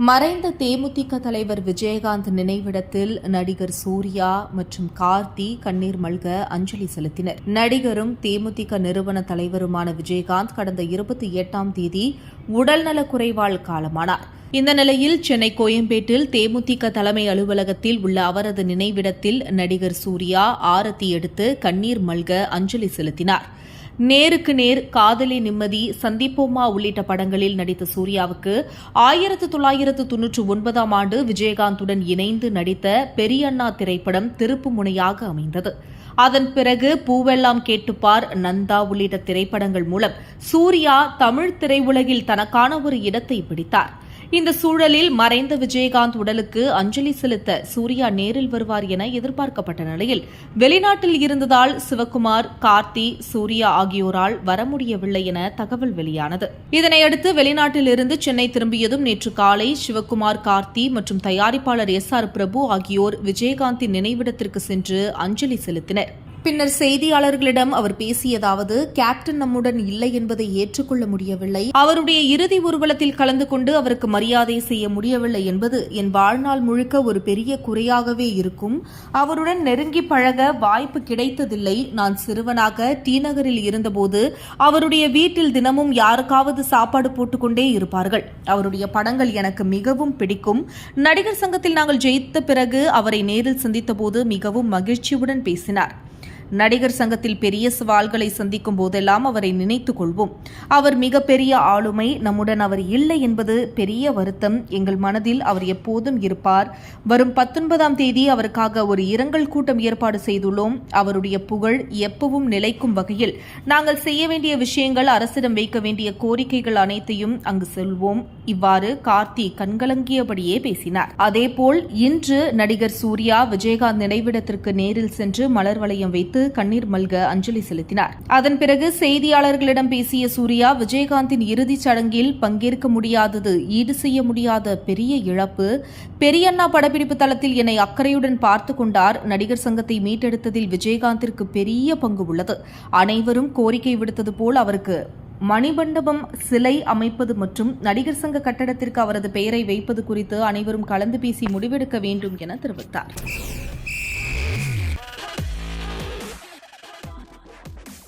மறைந்த தேமுதிக தலைவர் விஜயகாந்த் நினைவிடத்தில் நடிகர் சூர்யா மற்றும் கார்த்தி கண்ணீர் மல்க அஞ்சலி செலுத்தினர். நடிகரும் தேமுதிக நிறுவன தலைவருமான விஜயகாந்த் கடந்த இருபத்தி எட்டாம் தேதி உடல்நலக் குறைவால் காலமானார். இந்த நிலையில் சென்னை கோயம்பேட்டில் தேமுதிக தலைமை அலுவலகத்தில் உள்ள அவரது நினைவிடத்தில் நடிகர் சூர்யா ஆரத்தி எடுத்து கண்ணீர் மல்க அஞ்சலி செலுத்தினார். நேருக்கு நேர் காதலி நிம்மதி சந்திப்போமா உள்ளிட்ட படங்களில் நடித்த சூர்யாவுக்கு ஆயிரத்து தொள்ளாயிரத்து தொன்னூற்று ஒன்பதாம் ஆண்டு விஜயகாந்துடன் இணைந்து நடித்த பெரியண்ணா திரைப்படம் திருப்பு முனையாக அமைந்தது. அதன் பிறகு பூவெல்லாம் கேட்டுப்பார் நந்தா உள்ளிட்ட திரைப்படங்கள் மூலம் சூர்யா தமிழ் திரையுலகில் தனக்கான ஒரு இடத்தை பிடித்தார். இந்த சூழலில் மறைந்த விஜயகாந்த் உடலுக்கு அஞ்சலி செலுத்த சூர்யா நேரில் வருவார் என எதிர்பார்க்கப்பட்ட நிலையில் வெளிநாட்டில் இருந்ததால் சிவகுமார் கார்த்தி சூர்யா ஆகியோரால் வர முடியவில்லை என தகவல் வெளியானது. இதனையடுத்து வெளிநாட்டில் இருந்து சென்னை திரும்பியதும் நேற்று காலை சிவகுமார் கார்த்தி மற்றும் தயாரிப்பாளர் எஸ் ஆர் பிரபு ஆகியோர் விஜயகாந்தின் நினைவிடத்திற்கு சென்று அஞ்சலி செலுத்தினர். பின்னர் செய்தியாளர்களிடம் அவர் பேசியதாவது கேப்டன் நம்முடன் இல்லை என்பதை ஏற்றுக்கொள்ள முடியவில்லை. அவருடைய இறுதி ஊர்வலத்தில் கலந்து கொண்டு அவருக்கு மரியாதை செய்ய முடியவில்லை என்பது என் வாழ்நாள் முழுக்க ஒரு பெரிய குறையாகவே இருக்கும். அவருடன் நெருங்கி பழக வாய்ப்பு கிடைத்ததில்லை. நான் சிறுவனாக டி நகரில் இருந்தபோது அவருடைய வீட்டில் தினமும் யாருக்காவது சாப்பாடு போட்டுக்கொண்டே இருப்பார்கள். அவருடைய படங்கள் எனக்கு மிகவும் பிடிக்கும். நடிகர் சங்கத்தில் நாங்கள் ஜெயித்த பிறகு அவரை நேரில் சந்தித்தபோது மிகவும் மகிழ்ச்சியுடன் பேசினார். நடிகர் சங்கத்தில் பெரிய சவால்களை சந்திக்கும் போதெல்லாம் அவரை நினைத்துக் கொள்வோம். அவர் மிகப்பெரிய ஆளுமை நம்முடன் அவர் இல்லை என்பது பெரிய வருத்தம். எங்கள் மனதில் அவர் எப்போதும் இருப்பார். வரும் பத்தொன்பதாம் தேதி அவருக்காக ஒரு இரங்கல் கூட்டம் ஏற்பாடு செய்துள்ளோம். அவருடைய புகழ் எப்பவும் நிலைக்கும் வகையில். நாங்கள் செய்ய வேண்டிய விஷயங்கள் அரசிடம் வைக்க வேண்டிய கோரிக்கைகள் அனைத்தையும் அங்கு செல்வோம். இவ்வாறு கார்த்தி கண்கலங்கியபடியே பேசினார். அதேபோல் இன்று நடிகர் சூர்யா விஜயகாந்த் நினைவிடத்திற்கு நேரில் சென்று மலர் வளையம் வைத்து கண்ணீர் மல்க அஞ்சலி செலுத்தினார். அதன் பிறகு செய்தியாளர்களிடம் பேசிய சூர்யா விஜயகாந்தின் இறுதிச் சடங்கில் பங்கேற்க முடியாதது ஈடு செய்ய முடியாத பெரிய இழப்பு பெரியண்ணா படப்பிடிப்பு தளத்தில் என்னை அக்கறையுடன் பார்த்து கொண்டார் நடிகர் சங்கத்தை மீட்டெடுத்ததில் விஜயகாந்திற்கு பெரிய பங்கு உள்ளது. அனைவரும் கோரிக்கை விடுத்தது போல் அவருக்கு மணிமண்டபம் சிலை அமைப்பது மற்றும் நடிகர் சங்க கட்டடத்திற்கு அவரது பெயரை வைப்பது குறித்து அனைவரும் கலந்து பேசி முடிவெடுக்க வேண்டும் என தெரிவித்தார்.